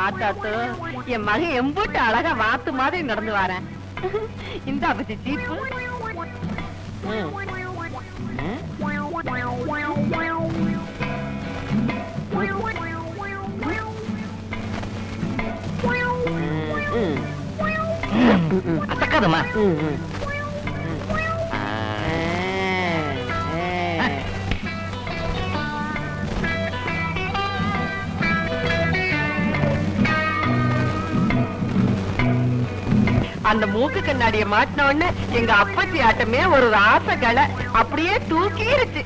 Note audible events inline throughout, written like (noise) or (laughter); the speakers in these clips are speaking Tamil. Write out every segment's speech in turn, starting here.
ஆத்தாத்து என் மகன் எம்பூட்டு அழகா வாத்து மாதிரி நடந்து வரேன் இந்த பத்தி சீப்பு ம். அந்த மூக்கு கண்ணாடிய மாட்டின உடனே எங்க அப்பச்சி ஆட்டமே ஒரு ராச கலை. அப்படியே தூக்கிருச்சு.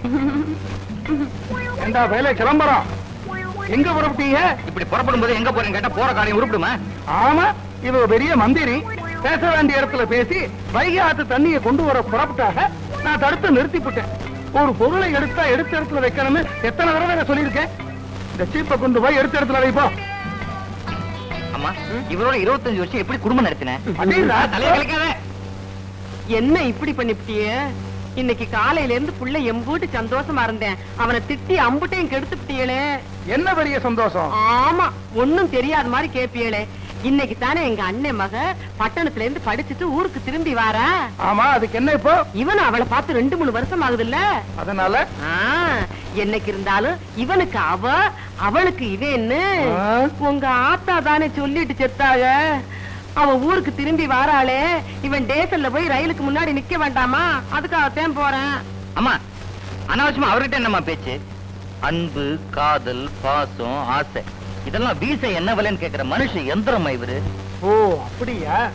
ஏண்டா வேலை கிளம்புறோம் எங்க புறப்பட்டீங்க? இப்படி புறப்படும் போது எங்க போறேன்னு கேட்டா போற காரியம் உருப்பிடுமா? ஆமா இவ பெரிய மந்திரி. பேச வேண்டிய இடத்துல பேசி வைகை ஆத்து தண்ணியை கொண்டு வர புறப்பட்டாக நான் தடுத்து நிறுத்திவிட்டேன் ஒரு பொருளை எடுத்தா எடுத்த இடத்துல வைக்கணும்னு எத்தனை தடவை நான் சொல்லியிருக்கேன்? இந்த சீப்பை கொண்டு போய் எடுத்த இடத்துல வைப்போம். அம்மா இவரோட இருபத்தஞ்சு வருஷம் எப்படி குடும்பம் நடத்தினேன் அடேடா. தலையை கலைக்காத. என்ன இப்படி பண்ணிவிட்டியே இன்னைக்கு காலையில இருந்து புள்ள எம்பூட்டு சந்தோஷமா இருந்தேன். அவனை திட்டி அம்புட்டையும் கெடுத்துட்டியலே என்ன பெரிய சந்தோஷம்? ஆமா ஒண்ணும் தெரியாத மாதிரி கேப்பியலே இன்னைக்கு தானே எங்க அண்ணன் மக பட்டணத்துல இருந்து படிச்சுட்டு ஊருக்கு திரும்பி வாரா? ஆமா அதுக்கு என்ன இப்போ? இவன் அவளை பார்த்து ரெண்டு மூணு வருஷம் ஆகுதுல்ல? அதனால? ஆ, என்னைக்கு இருந்தாலும் இவனுக்கு அவ அவளுக்கு இவன்னு. உங்க ஆத்தா தானே சொல்லிட்டு செத்தாக அவ ஊருக்கு திரும்பி வாராளே. இவன் டேசல்ல போய் ரயிலுக்கு முன்னாடி நிக்க வேண்டாமா? அதுக்காகத்தான் போறேன். அம்மா அனாவசியமா அவர்கிட்ட என்னம்மா பேச்சு? அன்பு காதல் பாசம் ஆசை. இதெல்லாம் வீச என்ன விலைன்னு கேக்குற மனுஷன் எந்திரமா இவரு? ஓ அப்படியா?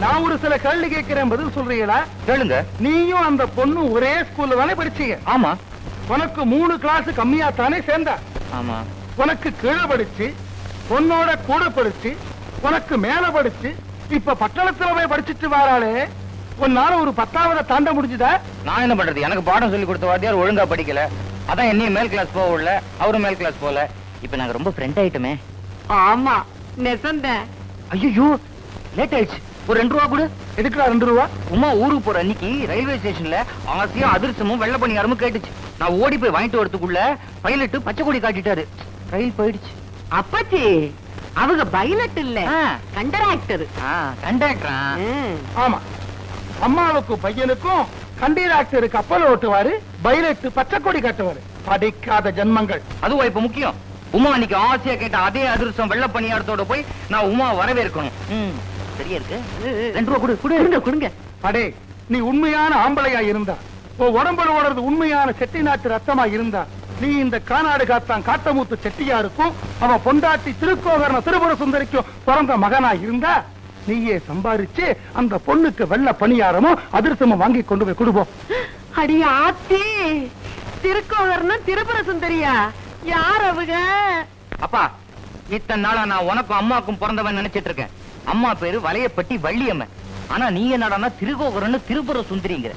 நான் ஒரு சில கேள்வி கேட்கிறேன் பதில் சொல்றீங்களா? கேளுங்க. நீயும் அந்த பொண்ணும் ஒரே ஸ்கூல்ல தானே படிச்சீங்க? ஆமா. உனக்கு மூணு கிளாஸ் கம்மியா தானே சேர்ந்தா? ஆமா. உனக்கு கீழே படிச்சு பொண்ணோட கூட படிச்சு உனக்கு மேல படிச்சு இப்ப பட்டணத்துல போய் படிச்சுட்டு வராளே உன்னால ஒரு பத்தாவது தாண்ட முடிஞ்சுதா? நான் என்ன பண்றது? எனக்கு பாடம் சொல்லி கொடுத்த வாத்தியார் ஒழுங்கா படிக்கல. அதான் என்னையும் மேல் கிளாஸ் போக விடல அவரும் மேல் கிளாஸ் போல இப்ப நாங்க ரொம்ப ஃப்ரெண்ட் ஆயிட்டோமே. ஆமா நெசந்தேன். ஐயோ லேட் ஆயிடுச்சு. ஒரு ரெண்டு ரூபா கொடு. எதுக்குடா ரெண்டு ரூபா? உமா ஊருக்கு போற அன்னைக்கு ரயில்வே ஸ்டேஷன்ல ஆசையும் அதிர்ஷ்டமும் வெள்ள பணியாரமும் கேட்டுச்சு. நான் ஓடி போய் வாங்கிட்டு வரதுக்குள்ள பைலட்டு பச்சை கொடி காட்டிட்டாரு. ரயில் போயிடுச்சு. அப்பச்சி அவங்க பைலட் இல்ல. ஆ. கண்டராக்டர் கண்டக்டரா ஆமா. அம்மாவுக்கு பையனுக்கும் கண்டீராக்டர் கப்பல் ஓட்டுவாரு பைலட் பச்சை கொடி கட்டுவாரு. படிக்காத ஜென்மங்கள். அதுவா இப்ப முக்கியம்? உமா அன்னைக்கு ஆசையா கேட்ட அதே அதிர்ஷ்டம் வெள்ள பணியாரத்தோட போய் நான் உமா வரவேற்கணும். சரியா இருக்கு? ரெண்டு ரூபா கொடு கொடு கொடுங்க கொடுங்க. அடே நீ உண்மையான ஆம்பளையா இருந்தா உடம்புல ஓடுறது உண்மையான செட்டி நாட்டு ரத்தமா இருந்தா நீ இந்த கானாடு காத்தான் காத்தமூத்து செட்டியாருக்கும் அவன் பொண்டாட்டி திருக்கோகரண திருபுர சுந்தரிக்கும் பிறந்த மகனா இருந்தா நீயே சம்பாரிச்சு அந்த பொண்ணுக்கு வெள்ள பணியாரமும் அதிர்ஷ்டமும் வாங்கி கொண்டு போய் கொடுப்போம். அடி ஆத்தி திருக்கோகர்னா திருப்புர சுந்தரியா? யார் அவங்க? அப்பா இத்தனை நாளா நான் உனக்கும் அம்மாக்கும் பிறந்தவன் நினைச்சிட்டு இருக்கேன். அம்மா பேரு வளையப்பட்டி வள்ளியம்மன். ஆனா நீ என்னடான்னா திருகோகரன்னு திருப்புர சுந்தரிங்கிற.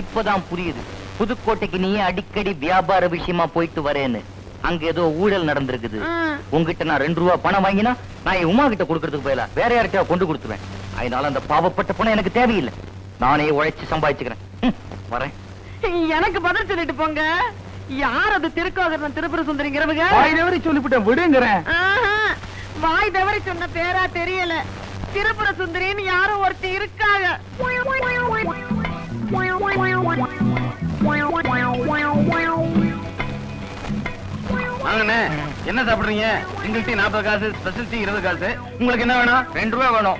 இப்பதான் புரியுது. புதுக்கோட்டைக்கு நீ அடிக்கடி வியாபார விஷயமா போயிட்டு வரேன்னு. அங்க ஏதோ ஊழல் நடந்திருக்குது. உங்ககிட்ட நான் ரெண்டு ரூபா பணம் வாங்கினா நான் உமா கிட்ட கொடுக்கறதுக்கு போயில வேற யார்கிட்ட கொண்டு கொடுத்துருவேன். அதனால அந்த பாவப்பட்ட பணம் எனக்கு தேவையில்லை. நானே உழைச்சு சம்பாதிச்சுக்கிறேன். வரேன். எனக்கு பதில் சொல்லிட்டு போங்க. யார் அது திருக்கோகர்ணன் திருப்புர சுந்தரிங்கிறவங்க வாய் தவறி சொல்லிவிட்டேன் விடுங்கிறேன். ஆஹா, வாய் தவறி சொன்ன பேரா தெரியல. திருப்புர சுந்தரின்னு யாரும் ஒருத்தி இருக்காங்க. என்ன சாப்பிடுறீங்க? சிங்கிள் டீ நாற்பது காசு ஸ்பெஷல் டீ இருபது காசு. உங்களுக்கு என்ன வேணும்? ரெண்டு ரூபா வேணும்.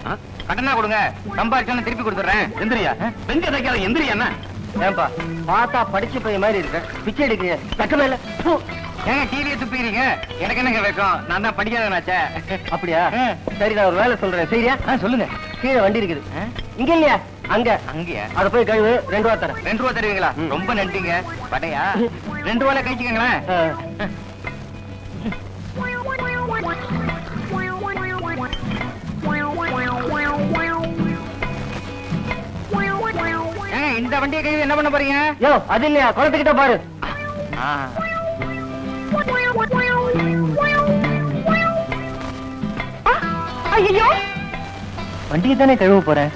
கடனா கொடுங்க. சம்பாதிச்சா திருப்பி கொடுத்துறேன் எந்திரியா? பெஞ்ச தைக்காத எந்திரியா என்ன? ஏன்பா பார்த்தா படிச்ச பையன் மாதிரி இருக்க. பிச்சை எடுக்கிறீங்க. தக்க மேல. ஏங்க டிவியை துப்பிக்கிறீங்க எனக்கு என்னங்க வைக்கும்? நான் தான் படிக்காதனாச்சே அப்படியா? சரி நான் ஒரு வேலை சொல்றேன். சரியா? சொல்லுங்க. கீழே வண்டி இருக்குது. இங்க இல்லையா? அங்க. அங்கயா? அத போய் கழுவு. ரெண்டு ரூபா தரேன். ரெண்டு ரூபா தருவீங்களா? ரொம்ப நன்றிங்க. படையா ரெண்டு ரூபால கழிச்சுக்கங்களேன். இந்த வண்டியை கழுவி என்ன பண்ண போறீங்க? யோ அது இல்லையா? குளத்துக்கிட்ட பாரு. ஐயோ வண்டியை தானே கழுவ போறேன்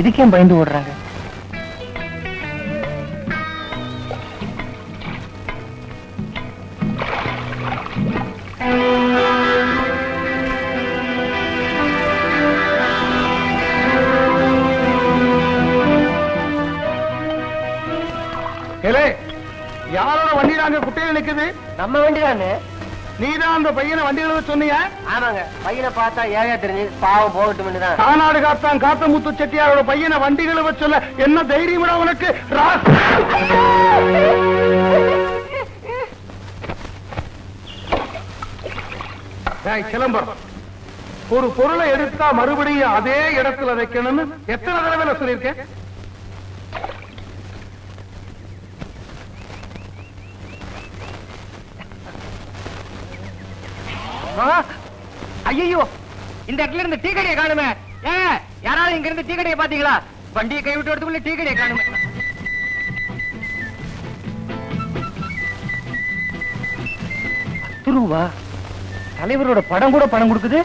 இதுக்கே பயந்து ஓடுறாங்க. நிக்குது நம்ம வண்டி தானே நீதான் அந்த பையனை வண்டியில சொன்னியா? ஆமாங்க. பையனை பார்த்தா ஏழை தெரிஞ்சு பாவம் போகட்டும் தான் கானாடு காத்தான் காத்தமுத்து செட்டியாரோட பையனை வண்டிகளை சொல்ல என்ன தைரியம் உனக்கு? சிலம்பரம். ஒரு பொருளை எடுத்தா மறுபடியும் அதே இடத்துல வைக்கணும்னு எத்தனை தடவை சொல்லியிருக்கேன்? ஐயோ இந்த இடத்துல இருந்து டீ கடையை காணுமே. ஏ யாராவது இங்க இருந்து டீ கடையை பாத்தீங்களா வண்டியை கை விட்டு வரதுக்குள்ள டீ கடையை காணுமே. பத்து ரூபா தலைவரோட படம் கூட பணம் கொடுக்குது?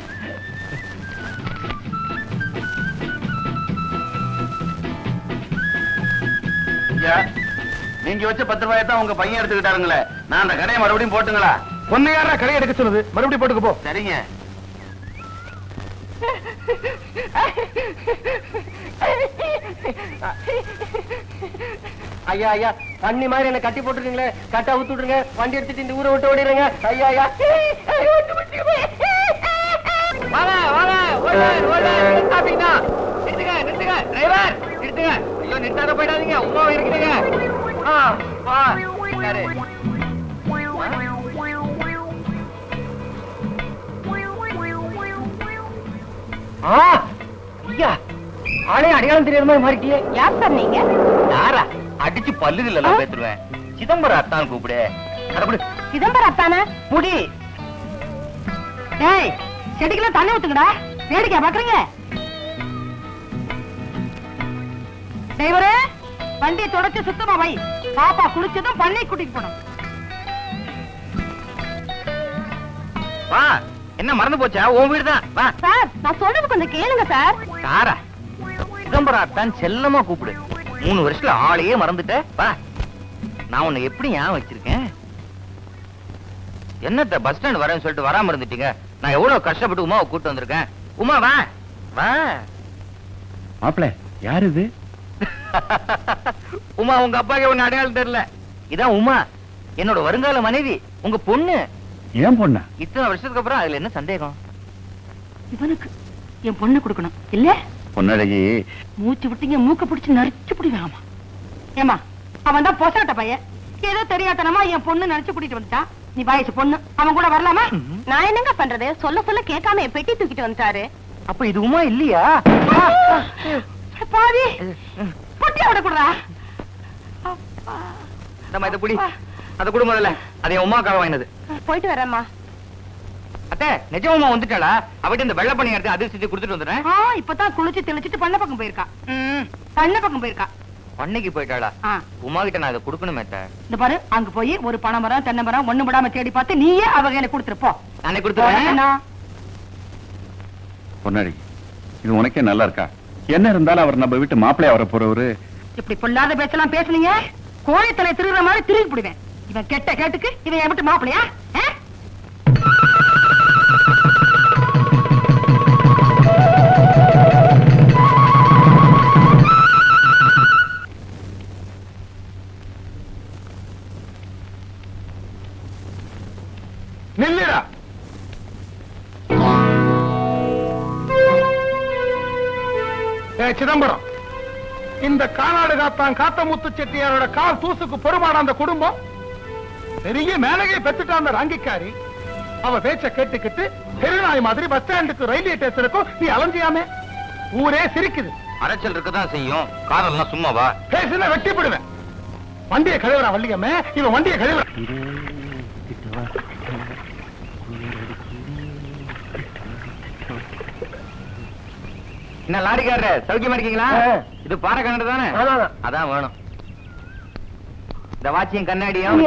ஐயா, நீங்க வச்ச பத்து ரூபாயத்தான் உங்க பையன் எடுத்துக்கிட்டாருங்களே. நான் அந்த கடையை மறுபடியும் போட்டுங்களா? பொண்ணு யாரா கடை எடுக்க சொன்னது? மறுபடியும் போட்டுக்க போ. சரிங்க. ஐயா ஐயா தண்ணி மாதிரி என்ன கட்டி போட்டுருக்கீங்களே. கட்டா ஊத்து விட்டுருங்க. வண்டி எடுத்துட்டு இந்த ஊரை விட்டு ஓடிடுங்க ஐயா ஐயா. வாங்க வாங்க. ஓடுறார் ஓடுறார் நிறுத்தாதீங்கண்ணா நிறுத்துங்க நிறுத்துங்க. டிரைவர் நிறுத்துங்க. ஐயோ நிறுத்தாத போயிடாதீங்க. உமா இருக்குதுங்க ஆ வா. ஐயா ஆளே அடையாளம் தெரியாத மாதிரி மாறிட்டியே. யார் சார் நீங்க? யாரா? அடிச்சு பல்லுகள் எல்லாம் பேத்துருவேன். சிதம்பரம் அத்தான் கூப்பிடு. கடப்படு சிதம்பரம் அத்தானே? முடி. ஏய் செடிக்கெல்லாம் தண்ணி ஊத்துங்கடா. வேடிக்கை பாக்குறீங்க? டிரைவரே வண்டியை தொடச்சு சுத்தமா வை. பாப்பா குளிச்சதும் பண்ணை கூட்டிட்டு போனோம் என்ன மறந்து போச்சா? உன் வீடு தான் வா. சார் நான் சொல்றது கொஞ்சம் கேளுங்க சார். சாரா சிதம்பரம் அத்தான் செல்லமா கூப்பிடு. மூணு வருஷத்துல ஆளையே மறந்துட்ட. வா. நான் உன்னை எப்படி ஞாபகம் வச்சிருக்கேன்? என்னத்த பஸ் ஸ்டாண்ட் வரேன்னு சொல்லிட்டு வராம இருந்துட்டீங்க? நான் எவ்வளவு கஷ்டப்பட்டு உமாவை கூட்டு வந்திருக்கேன். உமா வா. வா. மாப்பிள யார் இது? (laughs) உமா உங்க அப்பாக்கு ஒண்ணு அடையாளம் தெரியல. இதான் உமா. என்னோட வருங்கால மனைவி. உங்க பொண்ணு. ஏன் பொண்ணா? இத்தனை வருஷத்துக்கு அப்புறம் அதுல என்ன சந்தேகம்? இவனுக்கு என் பொண்ணு கொடுக்கணும். இல்ல? பொன்னழகி. மூச்சு விட்டீங்க மூக்க பிடிச்சு நரிச்சு பிடிவாமா ஏமா அவன் தான் பொசாட்ட பையன். ஏதோ தெரியாதனமா என் பொண்ணு நினைச்சு கூட்டிட்டு வந்துட்டான். நீ வயசு பொண்ணு அவன் கூட வரலாமா? நான் என்னங்க பண்றது? சொல்ல சொல்ல கேட்காம என் பெட்டி தூக்கிட்டு வந்துட்டாரு. அப்ப இது உமா இல்லையா? பாவி பொட்டியா விட கூடா நம்ம இதை புடி. அத குடு முதல்ல. அது என் உமாக்காக வாங்கினது. போயிட்டு வரேம்மா. அத்தை நிஜம் உமா வந்துட்டாளா? அவட்ட இந்த வெள்ளை பண்ணி எடுத்து அதிர்ஷ்டி கொடுத்துட்டு வந்துடுறேன். ஆ இப்பதான் குளிச்சு தெளிச்சிட்டு பண்ண பக்கம் போயிருக்கா. ம், பண்ண பக்கம் போயிருக்கா. பண்ணைக்கு போயிட்டாளா? உமா கிட்ட நான் இதை கொடுக்கணுமே அத்தை. இந்த பாரு அங்க போய் ஒரு பனை மரம் தென்னை மரம் ஒண்ணு விடாம தேடி பார்த்து நீயே அவ கையில கொடுத்துருப்போ நானே கொடுத்துறேன். பொன்னழகி இது உனக்கே நல்லா இருக்கா? என்ன இருந்தாலும் அவர் நம்ம வீட்டு மாப்பிள்ளையா வர போறவரு? இப்படி பொல்லாத பேச்செல்லாம் பேசுனீங்க? கோழி தலை திருடுற மாதிரி திருப்பி போடுவேன் இவன் கெட்ட கேட்டுக்கு இவன் என் விட்டு மாப்பிளையா நில்லுடா. சிதம்பரம் இந்த கானாடு காத்தான் காத்தமுத்து செட்டியாரோட கால் தூசுக்கு பொறுமாட அந்த குடும்பம்? பெரிய மேலகை பெத்துட்டான் ராங்கிக்காரி. அவ பேச்ச கேட்டுக்கிட்டு தெருநாய் மாதிரி பஸ் ஸ்டாண்டுக்கு ரயில்வே ஸ்டேஷனுக்கும் நீ அலைஞ்சியாமே? ஊரே சிரிக்குது. அரைச்சல் இருக்கதான் செய்யும். காரெல்லாம் சும்மாவா பேசுனா வெட்டி போடுவேன் வண்டியை கழுவுறான் வள்ளியம்மே. இவன் வண்டியை கழுவுறான் என்ன லாரிக்காரர்? சௌக்கியமா இருக்கீங்களா. இது பாறை கண்ணாடி தானே. அதான் வேணும். இந்த வாட்சியும் கண்ணாடியும்.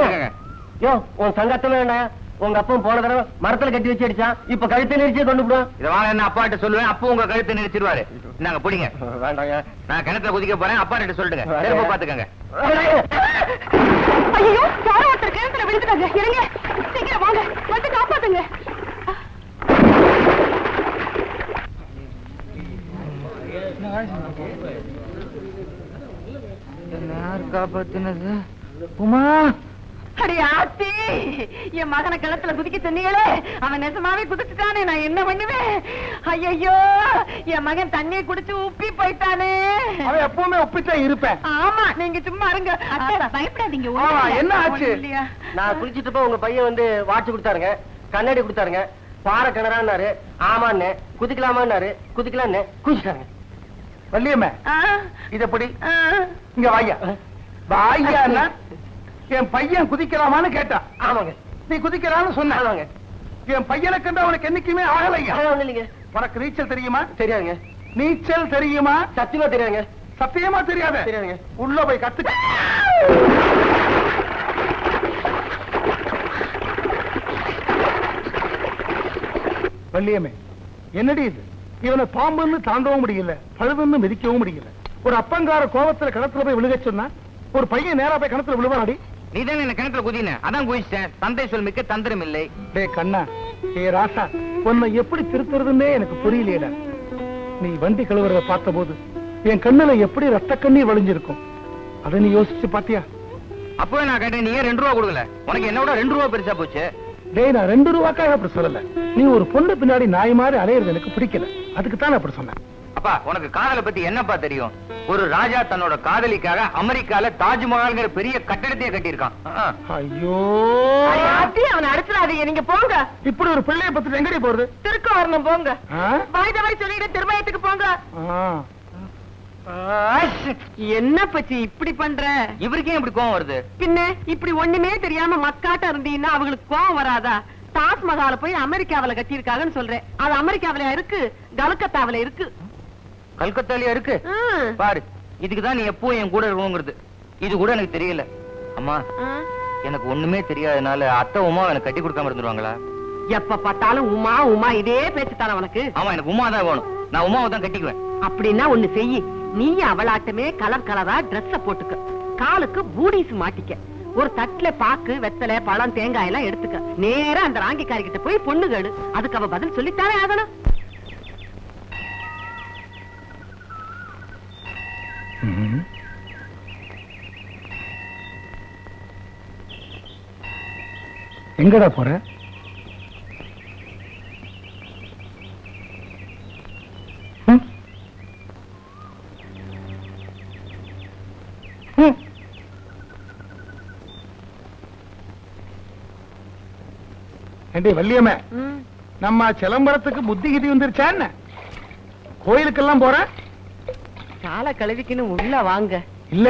யோ உன் சங்கத்துல என்ன? உங்க அப்பன் போன தடவை மரத்துல கட்டி வச்சு அடிச்சான். இப்ப கழுத்தை நெரிச்சு கொண்டு போடுவான். இத வாங்க என்ன அப்பாட்ட சொல்லுவேன். அப்போ உங்க கழுத்தை நிறுத்திடுவாரு நாங்க பிடிங்க. வேண்டாங்க. நான் கிணத்துல குதிக்க போறேன். அப்பா கிட்ட சொல்லிடுங்க. திரும்ப பாத்துக்கங்க. ஐயோ! யாரோ ஒருத்தர் கிணத்துல விழுந்துட்டாங்க. இருங்க. சீக்கிரம் வாங்க. வந்து காப்பாத்துங்க. யார் காப்பாத்தினது? உமா! அட அடி ஆத்தி என் மகனை கிணத்துல குதிக்க சொன்னீங்களே? அவன் நெசமாவே குதிச்சுட்டானே நான் என்ன பண்ணுவேன்? ஐயோ என் மகன் தண்ணியை குடிச்சு உப்பி போயிட்டானே. அவன் எப்பவுமே ஒப்பித்தான் இருப்பேன். ஆமா நீங்க சும்மா இருங்க. பயப்படாதீங்க ஆமா, என்ன ஆச்சு? நான் குளிச்சிட்டு போய் உங்க பையன் வந்து வாட்ச் கொடுத்தாருங்க. கண்ணாடி கொடுத்தாருங்க. பாறை கிணறான்னாரு. ஆமான்னு குதிக்கலாமான்னாரு. குதிக்கலான்னு குதிச்சிட்டாருங்க வள்ளியம்மே ஆ, இது எப்படி ஆ. இங்க வாயா வாயா என் பையன் குதிக்கலாமான்னு கேட்டான் ஆமாங்க. நீ குதிக்கலான்னு சொன்ன. ஆமாங்க. என் பையனை கண்டு அவனுக்கு என்னைக்குமே ஒண்ணும் இல்லைங்க உனக்கு நீச்சல் தெரியுமா? தெரியாதுங்க. நீச்சல் தெரியுமா? சத்தியமா தெரியாதுங்க. சத்தியமா தெரியாத. தெரியாதுங்க. உள்ள போய் கத்துக்க. வள்ளியம்மே என்னடி இது? இவனை பாம்புன்னு தாண்டவும் முடியல பழுதுன்னு மிதிக்கவும் முடியல. ஒரு அப்பங்கார கோபத்துல கிணத்துல போய் விழுக சொன்னா ஒரு பையன் நேரா போய் கிணத்துல விழுவாடி நீ தானே என்ன கிணத்துல குதின? அதான் குதிச்சிட்டேன். தந்தை சொல் மிக்க தந்திரம் இல்லை. டே கண்ணா ஏ ராசா உன்னை எப்படி திருத்துறதுன்னே எனக்கு புரியலையடா. நீ வண்டி கழுவுறத பார்த்தபோது என் கண்ணுல எப்படி ரத்த கண்ணீர் வழிஞ்சிருக்கும்? அதை நீ யோசிச்சு பாத்தியா? அப்பவே நான் கேட்டேன் நீ ஏன் ரெண்டு ரூபா கொடுக்கல? உனக்கு என்னோட ரெண்டு ரூபா பெருசா போச்சு? டேய் நான் ரெண்டு ரூபாக்காக அப்படி சொல்லல. நீ ஒரு பொண்ணு பின்னாடி நாய் மாதிரி அலையிறது எனக்கு பிடிக்கல. அதுக்கு தான் அப்படி சொன்னேன். அப்பா உனக்கு காதலை பத்தி என்னப்பா தெரியும்? ஒரு ராஜா தன்னோட காதலிக்காக அமெரிக்கால தாஜ்மஹால்ங்கிற பெரிய கட்டடத்தையே கட்டியிருக்கான். ஐயோ! அவனை அடிச்சிடாதீங்க. நீங்க போங்க. இப்படி ஒரு பிள்ளைய பத்தி எங்கடி போறது? திருக்க வரணும் போங்க. ஆ? வாய்த வாய் சொல்லிட்டு திருமயத்துக்கு போங்க. என்ன பச்சி இப்படி பண்ற? இவருக்கே இப்படி கோவம் வருது. பின்ன இப்படி ஒண்ணுமே தெரியாம மக்காட்ட இருந்தீங்கன்னா அவங்களுக்கு கோவம் வராதா? தாஜ்மஹால போய் அமெரிக்காவில கட்டியிருக்காங்கன்னு சொல்றேன். அது அமெரிக்காவில இருக்கு? கல்கத்தாவில இருக்கு. கல்கத்தாலயா இருக்கு. பாரு இதுக்கு தான் நீ எப்பவும் என் கூட இருக்கணுங்கிறது இது கூட எனக்கு தெரியல. அம்மா. எனக்கு ஒண்ணுமே தெரியாதனால அத்தை உமா எனக்கு கட்டி கொடுக்காம இருந்துருவாங்களா? எப்ப பார்த்தாலும் உமா உமா இதே பேச்சு தானே உனக்கு? ஆமா எனக்கு உமா தான் வேணும். நான் உமாவை தான் கட்டிக்குவேன். அப்படின்னா ஒண்ணு செய்யி. நீ அவளாட்டமே கலர் கலரா Dress-அ போட்டுக்க. காலுக்கு பூடிஸ் மாட்டிக்க. ஒரு தட்டுல பாக்கு வெத்தலை பழம் தேங்காய் எல்லாம் எடுத்துக்க. நேரா அந்த ராங்கிக்காரி கிட்ட போய் பொண்ணு கேடு அதுக்கு அவ பதில் சொல்லித்தானே ஆகணும். எங்கடா போற? வள்ளியம்மே நம்ம சிலம்பரத்துக்கு புத்தி கிதி வந்துருச்சா என்ன? கோயிலுக்கெல்லாம் போற? காலை கழுவிக்கின்னு உள்ள வாங்க. இல்ல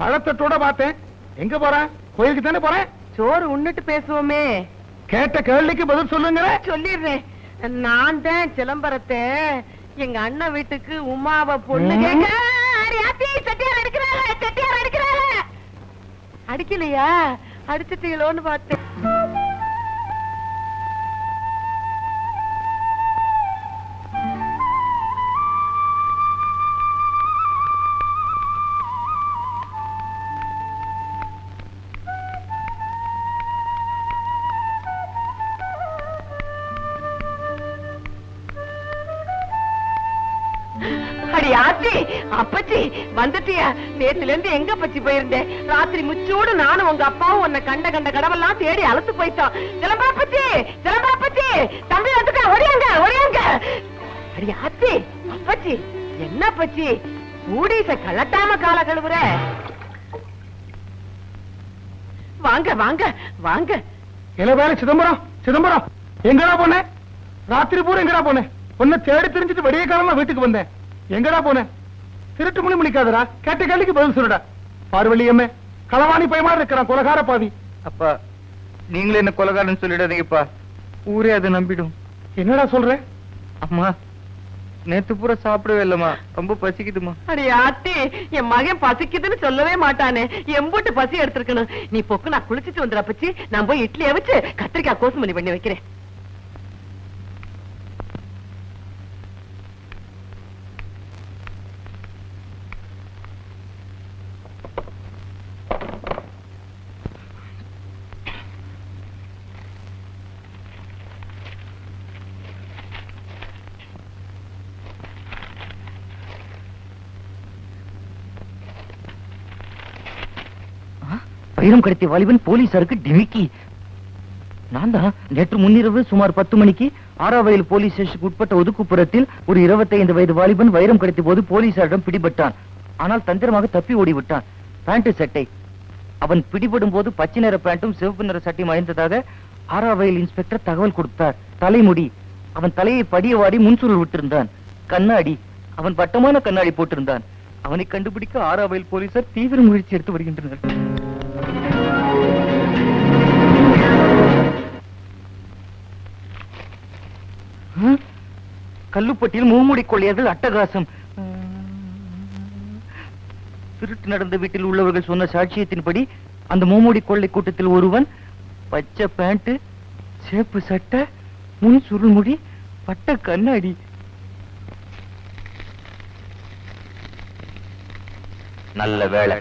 பழத்தட்டோட பார்த்தேன். எங்க போறேன் கோயிலுக்கு தானே போறேன் சோறு உண்ணுட்டு பேசுவோமே. கேட்ட கேள்விக்கு பதில் சொல்லுங்க சொல்லிடுறேன். நான் தான் சிலம்பரத்தை. எங்க அண்ணன் வீட்டுக்கு உமாவ பொண்ணு. கேட்க. அடிக்கலையா? அடிச்சிட்டீங்களோன்னு பார்த்தேன். வந்துட்டியா நேத்துல இருந்து எங்க பச்சி போயிருந்தேன்? ராத்திரி முச்சோடு நானும் உங்க அப்பாவும் உன்னை கண்ட கண்ட கடவெல்லாம் தேடி அழுத்து போயிட்டோம். சிலம்பா பச்சி சிலம்பா பச்சி தம்பி வந்துட்டா ஒடியாங்க ஒடியாங்க அடி ஆத்தி அப்பச்சி என்ன பச்சி ஊடிச கலட்டாம கால கழுவுற. வாங்க வாங்க வாங்க. இளவேல சிதம்பரம் சிதம்பரம். எங்கடா போனேன் ராத்திரி பூரா எங்கடா போனேன் உன்னை தேடி தெரிஞ்சுட்டு விடிய காலமா வீட்டுக்கு வந்தேன். எங்கடா போனேன் திருட்டு மணி முடிக்காதடா கேட்ட கேள்விக்கு பதில் சொல்லுடா. பார்வழியம்மே களவாணி பயமா இருக்கிறான் கொலகார பாவி. அப்பா நீங்களே என்ன கொலகாரன்னு சொல்லிடாதீங்கப்பா. ஊரே அதை நம்பிடும். என்னடா சொல்ற? அம்மா நேத்து பூரா சாப்பிடவே இல்லம்மா. ரொம்ப பசிக்குதுமா அடி ஆத்தி என் மகன் பசிக்குதுன்னு சொல்லவே மாட்டானே. எம்பூட்டு பசி எடுத்திருக்கணும். நீ பொக்கு நான் குளிச்சிட்டு வந்துடுற பச்சி. நான் போய் இட்லி அவிச்சு கத்திரிக்காய் கோசுமணி பண்ணி வைக்கிறேன். வைரம் கடத்திய வாலிபன் போலீசாருக்கு டிமிக்கி. நான் தான் நேற்று முன்னிரவு சுமார் பத்து மணிக்கு ஆறாவயல் போலீஸ் ஸ்டேஷனுக்கு உட்பட்ட ஒதுக்குப்புறத்தில் ஒரு 25 வயது வாலிபன் வைரம் கடத்திய போது போலீசாரிடம் பிடிபட்டான். ஆனால் தந்திரமாக தப்பி ஓடிவிட்டான். பேண்ட் சட்டை. அவன் பிடிபடும் போது பச்சை நிற பேண்டும் சிவப்பு நிற சட்டையும் அணிந்ததாக ஆறாவயல் இன்ஸ்பெக்டர் தகவல் கொடுத்தார். தலைமுடி. அவன் தலையை படிய வாடி முன்சுருள் விட்டிருந்தான். கண்ணாடி. அவன் வட்டமான கண்ணாடி போட்டிருந்தான். அவனை கண்டுபிடிக்க ஆறாவயல் போலீசார் தீவிர முயற்சி எடுத்து வருகின்றனர். கல்லுப்பட்டியில் மூமுடி கொள்ளையது அட்டகாசம். திருட்டு நடந்த வீட்டில் உள்ளவர்கள் சொன்ன சாட்சியத்தின்படி அந்த மூமுடி கொள்ளை கூட்டத்தில் ஒருவன் பச்சை பேண்ட் சேப்பு சட்டை முன் சுருள்முடி பட்ட கண்ணாடி. நல்ல வேலை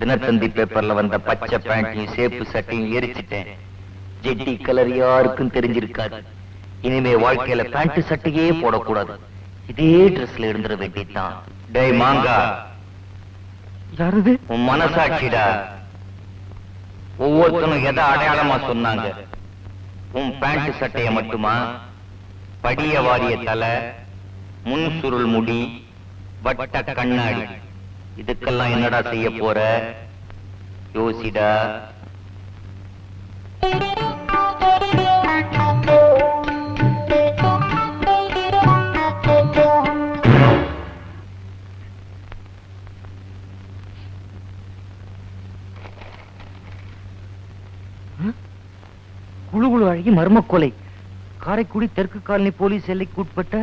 தினத்தந்தி பேப்பர்ல வந்த பச்சை பேண்டையும் சேப்பு சட்டையும் எரிச்சிட்டேன். ஜெட்டி கலர் யாருக்கும் தெரிஞ்சிருக்காது. இனிமே வாழ்க்கையில பேண்ட் சட்டையே போடக்கூடாது. இதே ட்ரெஸ்ல இருந்துட வேண்டியதுதான். டேய் மாங்கா. யாரது? உன் மனசாட்சிடா. ஒவ்வொருத்தனும் எதை அடையாளமா சொன்னாங்க? உன் பேண்ட் சட்டைய மட்டுமா? படிய வாரிய தலை முன் சுருள் முடி வட்ட கண்ணாடி. இதுக்கெல்லாம் என்னடா செய்ய போற? யோசிடா. குழு அழகி மர்ம கொலை காரைக்குடி தெற்கு காலனி போலீஸ் எல்லைக்குட்பட்ட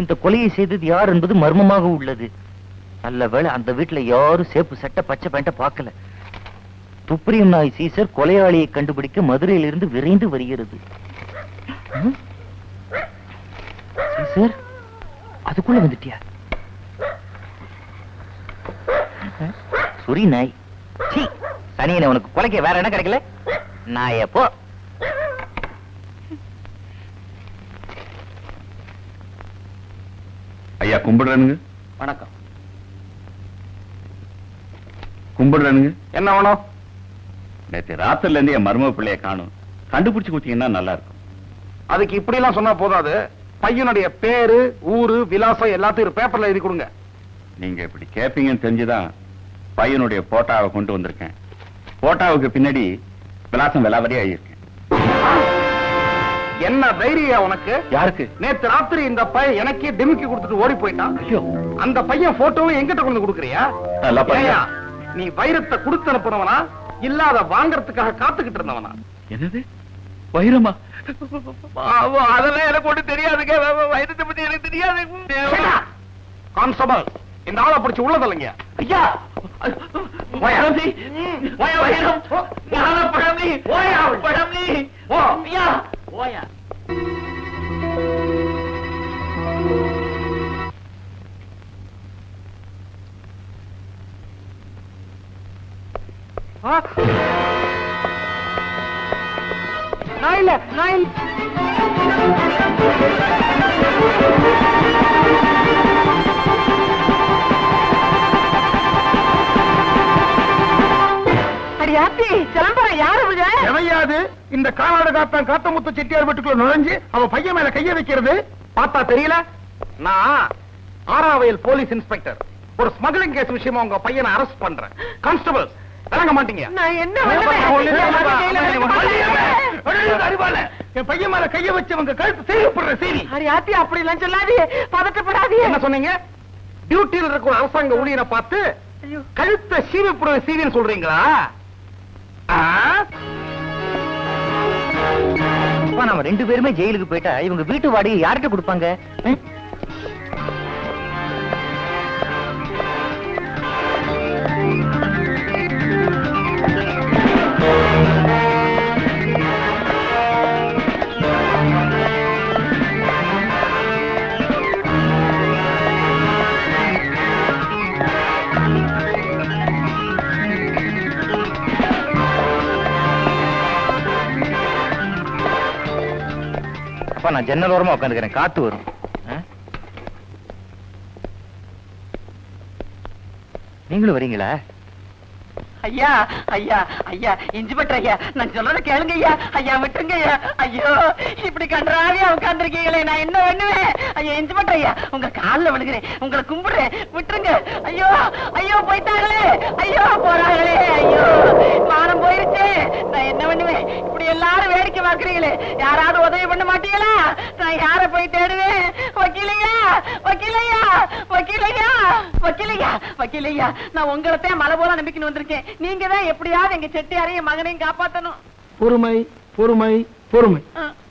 இந்த கொலையை செய்தது யார் என்பது மர்மமாக உள்ளது. நல்ல வேலை அந்த வீட்டுல யாரும் சேப்பு சட்ட பச்சை பேண்ட பார்க்கல. துப்ரியம் நாய் சீசர் கொலையாளியை கண்டுபிடிக்க மதுரையிலிருந்து விரைந்து வருகிறது. சீசர் அதுக்குள்ள வந்துட்டியா? சுரி நாய். சீ சனியனை உனக்கு கொலைக்க வேற என்ன கிடைக்கல? நாய போ. ஐயா கும்பிடுறானுங்க. வணக்கம். கும்பிடுறானுங்க. என்ன வேணும்? நேத்து ராத்திரில இருந்து என் மருமக பிள்ளைய காணும். கண்டுபிடிச்சு கொடுத்தீங்கன்னா நல்லா இருக்கும் அதுக்கு இப்படி எல்லாம் சொன்னா போதாது. பையனுடைய பேரு ஊரு விலாசம் எல்லாத்தையும் ஒரு பேப்பர்ல எழுதி கொடுங்க. நீங்க இப்படி கேப்பீங்கன்னு தெரிஞ்சுதான் பையனுடைய போட்டாவை கொண்டு வந்திருக்கேன். போட்டாவுக்கு பின்னாடி விலாசம் விலாவரியா இருக்கேன் என்ன தைரியம் உனக்கு? யாருக்கு? நேத்து ராத்திரி இந்த பையன் எனக்கே டிமிக்கி கொடுத்துட்டு ஓடி போயிட்டான். அந்த பையன் போட்டோவும் எங்கிட்ட கொண்டு கொடுக்குறியா? நீ வைரத்தை கொடுத்து அனுப்புனவனா? இல்ல அத வாங்குறதுக்காக காத்துக்கிட்டு இருந்தவனா? என்னது? வைரமா? அதெல்லாம் எனக்கு ஒண்ணு தெரியாதுங்க. வைரத்தை பத்தி எனக்கு தெரியாது. கான்ஸ்டபிள். இந்த ஆளை பிடிச்சு உள்ளதில்லைங்க ஐயா! பழமி வைரம் பழமி பழமி ஓ ஐயா! ஓயா! நான் இல்ல நான் இல்ல இந்த காலாடு காத்தான் காத்தமுத்து செட்டியார் வீட்டுக்குள்ள நுழைஞ்சு அவ பையன் மேல கைய வைக்கிறது? பார்த்தா தெரியல? நான் ஆறாவயல் போலீஸ் இன்ஸ்பெக்டர். ஒரு ஸ்மக்லிங் கேஸ் விஷயமா உங்க பையனை அரெஸ்ட் பண்றேன். கான்ஸ்டபிள் இறங்க மாட்டீங்க. நான் என்ன என் பையன் மேல கைய வச்சவங்க கழுத்து செய்யப்படுற அடி ஆத்தி அப்படி எல்லாம் சொல்லாதே. பதட்டப்படாதே. என்ன சொன்னீங்க? டியூட்டியில் இருக்கிற ஒரு அரசாங்க ஊழியரை பார்த்து கழுத்த சீவிப்படுற சீவின்னு சொல்றீங்களா? ஆ? அப்பா, நம்ம ரெண்டு பேருமே ஜெயிலுக்கு போயிட்டா இவங்க வீட்டு வாடகை யார்கிட்ட கொடுப்பாங்க? நான் ஜன்னல் ஓரமா உட்காந்துக்கிறேன். காத்து வரும். நீங்களும் வரீங்களா? ஐயா ஐயா ஐயா இஞ்சி ஐயா நான் சொல்றத கேளுங்க ஐயா. ஐயா விட்டுருங்க ஐயா. ஐயோ இப்படி கன்றாவியா உட்கார்ந்துருக்கீங்களே நான் என்ன பண்ணுவேன்? ஐயா இஞ்சி ஐயா உங்க கால்ல விழுகிறேன். உங்களை கும்பிடுறேன். விட்டுருங்க. ஐயோ ஐயோ போயிட்டாங்களே. ஐயோ போறாங்களே ஐயோ மானம் போயிருச்சே நான் என்ன பண்ணுவேன் இப்படி எல்லாரும் வேடிக்கை பார்க்கறீங்களே யாராவது மாட்டீங்களா நான் யார போய் தேடுவேன்? வக்கீலையா? வக்கீலையா? வக்கீலையா? வக்கீலையா? வக்கீலையா நான் உங்களைத்தான் மலை போல நம்பிக்கைன்னு வந்திருக்கேன். நீங்க தான் எப்படியாவது எங்க செட்டியாரையும் மகனையும் காப்பாத்தணும். பொறுமை பொறுமை பொறுமை.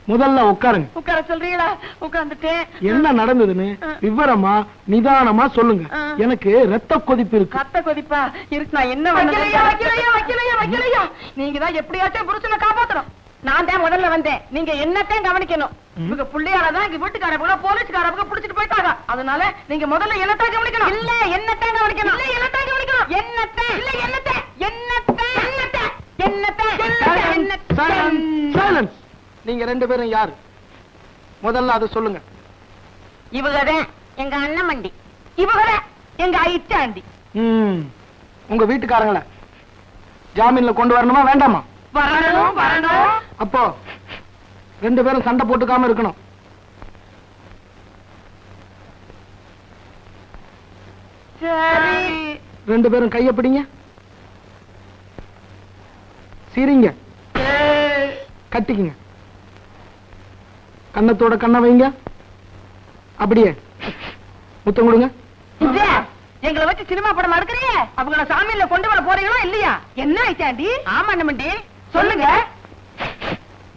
முதல்ல உட்காருங்க. உட்கார சொல்றீங்களா? உட்கார்ந்துட்டேன். என்ன நடந்ததுன்னு விவரமா நிதானமா சொல்லுங்க. எனக்கு ரத்த கொதிப்பு இருக்கு. கத்த கொதிப்பா? இருக்கு நான் என்ன நீங்க தான் எப்படியாச்சும் புருஷனை காப்பாத்தணும். நான் தான் முதல்ல வந்தேன். நீங்க என்னத்தையும் கவனிக்கணும். இவங்க புள்ளையால தான் இங்க வீட்டுக்காரங்க போலீஸ்காரங்க புடிச்சிட்டு போயிட்டாங்க. அதனால நீங்க முதல்ல என்னத்தான் கவனிக்கணும். இல்ல என்னத்தான் கவனிக்கணும். இல்ல என்னத்தான் கவனிக்கணும். என்னத்தை? இல்ல என்னத்தை? என்னத்தை? என்னத்தை? என்னத்தை? Silence, silence. நீங்க ரெண்டு பேரும் யாரு? முதல்ல அதை சொல்லுங்க. இவகதான் எங்க அண்ணன் மண்டி. இவகதான் எங்க ஐச்சாண்டி ம், உங்க வீட்டுக்காரங்கள. ஜாமீன்ல கொண்டு வரணுமா வேண்டாமா? வரணும் வரணும். அப்போ ரெண்டு பேரும் சண்டை போட்டுக்காம இருக்கணும். சரி. ரெண்டு பேரும் கைய பிடிங்க. சிரிங்க. கட்டிக்குங்க. கண்ணத்தோட கண்ணை வைங்க. அப்படியே. முத்தம் கொடுங்க. எங்களை வச்சு சினிமா படம் எடுக்கிறீங்க? அவங்கள சாமியில கொண்டு வர போறீங்களா இல்லையா? என்ன ஐச்சாண்டி ஆமா நம்மண்டி சொல்லுங்க.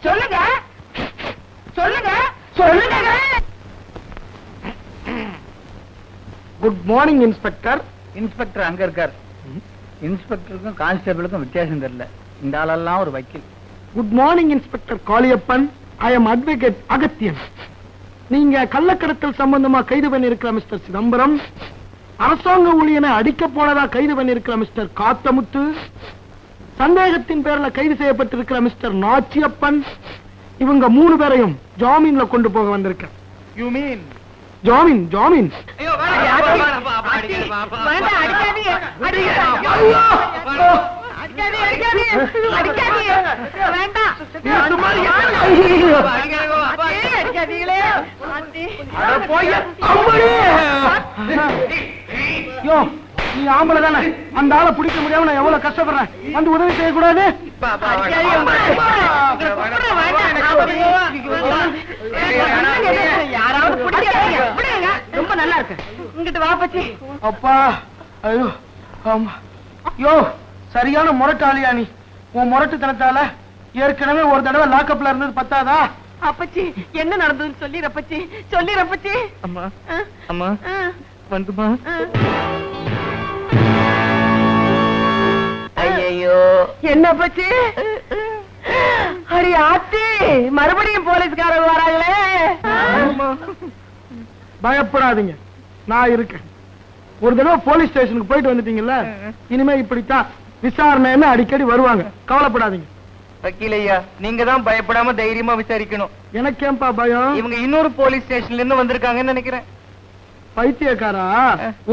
சொல்லுங்க. சொல்லுங்க. சொல்லுங்க. குட் மார்னிங் இன்ஸ்பெக்டர் இன்ஸ்பெக்டர் அங்க இருக்கார். இன்ஸ்பெக்டருக்கும் கான்ஸ்டபிளுக்கும் வித்தியாசம் தெரியல. இந்த ஆளெல்லாம் ஒரு வக்கீல். Good morning inspector Kaliyappan. I am advocate Agathiyan நீங்க கள்ளக்கடத்தல் சம்பந்தமா கைது பண்ணிருக்கிற மிஸ்டர் சிதம்பரம். அரசாங்க ஊழியனை அடிக்க போனதா கைது பண்ணிருக்கிற மிஸ்டர் காத்தமுத்து. சந்தேகத்தின் பேர்ல கைது செய்யப்பட்டிருக்கிற மிஸ்டர் நாச்சியப்பன். இவங்க மூணு பேரையும் ஜாமீன்ல கொண்டு போக வந்திருக்கேன். யூ மீன் ஜாமீன் ஜாமீன். வேண்டாம். நீ ஆம்பளை தானே? அந்த ஆளை பிடிக்க முடியாம நான் எவ்வளவு கஷ்டப்படுறேன்? வந்து உதவி செய்யக்கூடாது. ரொம்ப நல்லா இருக்கு இங்கிட்டு வா பச்சி அப்பா ஐயோ ஆமா. யோ சரியான முரட்டாளியா நீ. உன் முரட்டுத்தனத்தால ஏற்கனவே ஒரு தடவை லாக்கப்ல இருந்தது பத்தாதா? அப்பச்சி என்ன நடந்ததுன்னு சொல்லி ரப்பச்சி சொல்லி ரப்பச்சி. அம்மா அம்மா வந்துமா? ஐயோ என்ன பச்சி அடி ஆத்தி மறுபடியும் போலீஸ்காரங்க வராங்களே. பயப்படாதீங்க. நான் இருக்கேன். ஒரு தடவை போலீஸ் ஸ்டேஷனுக்கு போயிட்டு வந்துட்டீங்கல்ல? இனிமே இப்படித்தான் விசாரணைன்னு அடிக்கடி வருவாங்க. கவலைப்படாதீங்க. வக்கீலையா நீங்க தான் பயப்படாம தைரியமா விசாரிக்கணும். எனக்கேன்பா பயம்? இவங்க இன்னொரு போலீஸ் ஸ்டேஷன்ல இருந்து வந்திருக்காங்கன்னு நினைக்கிறேன். பைத்தியக்காரா?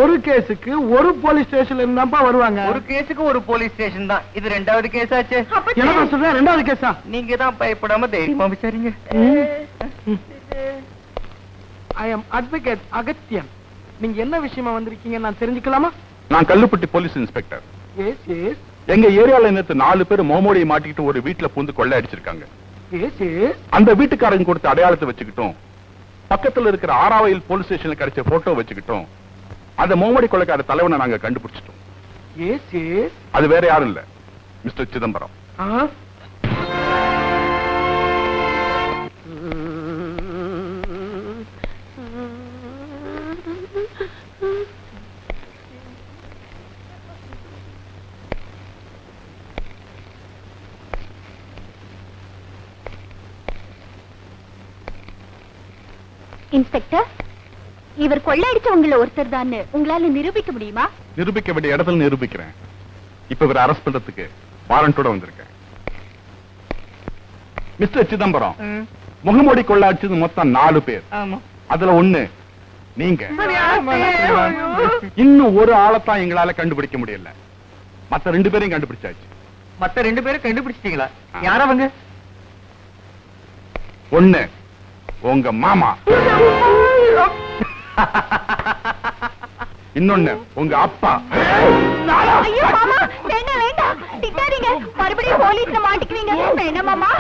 ஒரு கேஸுக்கு ஒரு போலீஸ் ஸ்டேஷன்ல இருந்தாப்பா வருவாங்க. ஒரு கேஸுக்கு ஒரு போலீஸ் ஸ்டேஷன் தான். இது ரெண்டாவது கேஸ் ஆச்சு என்ன சொல்றேன் ரெண்டாவது கேஸா? நீங்க தான் பயப்படாம தைரியமா விசாரிங்க. I am advocate Agathiyan. நீங்க என்ன விஷயமா வந்திருக்கீங்க நான் தெரிஞ்சுக்கலாமா? நான் Kallupatti police inspector. Yes yes எங்க ஏரியால நேத்து நாலு பேர் மோமோடியை மாட்டிக்கிட்டு ஒரு வீட்டுல பூந்து கொள்ளை அடிச்சிருக்காங்க. அந்த வீட்டுக்காரங்க கொடுத்த அடையாளத்தை வச்சுக்கிட்டோம் பக்கத்துல இருக்கிற ஆறாவையில் போலீஸ் ஸ்டேஷன்ல கிடைச்ச போட்டோ வச்சுக்கிட்டோம். அந்த மோமடி கொலைக்கார தலைவனை நாங்க கண்டுபிடிச்சிட்டோம். அது வேற யாரும் இல்ல. மிஸ்டர் சிதம்பரம். இன்ஸ்பெக்டர் இவர் கொள்ளையடிச்சவங்கள ஒருத்தர் தான் உங்களால நிரூபிக்க முடியுமா? நிரூபிக்க வேண்டிய இடத்துல நிரூபிக்கிறேன். இப்ப இவரை அரெஸ்ட் பண்றதுக்கு வாரண்டோட வந்திருக்கேன் மிஸ்டர் சிதம்பரம் முகமூடி கொள்ளை அடிச்சது மொத்தம் நாலு பேர். ஆமா. அதுல ஒண்ணு நீங்க. இன்னும் ஒரு ஆளைத்தான் எங்களால கண்டுபிடிக்க முடியல. மத்த ரெண்டு பேரையும் கண்டுபிடிச்சாச்சு. மத்த ரெண்டு பேரும் கண்டுபிடிச்சிட்டீங்களா? யாரவங்க? ஒண்ணு உங்க மாமா. இன்னொன்னு உங்க அப்பா. ஐயோ மாமா என்ன வேண்டாம். திட்டாதீங்க. மறுபடியும் போலீஸ்ல மாட்டிக்குவீங்க என்ன மாமா.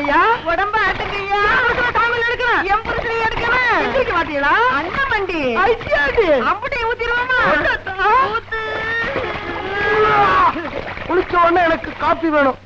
ஐயா உடம்ப ஆட்டுங்க ஐயா சாமியில் எடுக்கணும் என் புருஷனை எடுக்கணும் எந்திரிக்க மாட்டீங்களா? அந்த வண்டி ஐயாடு அம்புட்டை ஊத்திடுவோமா? ஊத்து. குளிச்ச உடனே எனக்கு காப்பி வேணும்.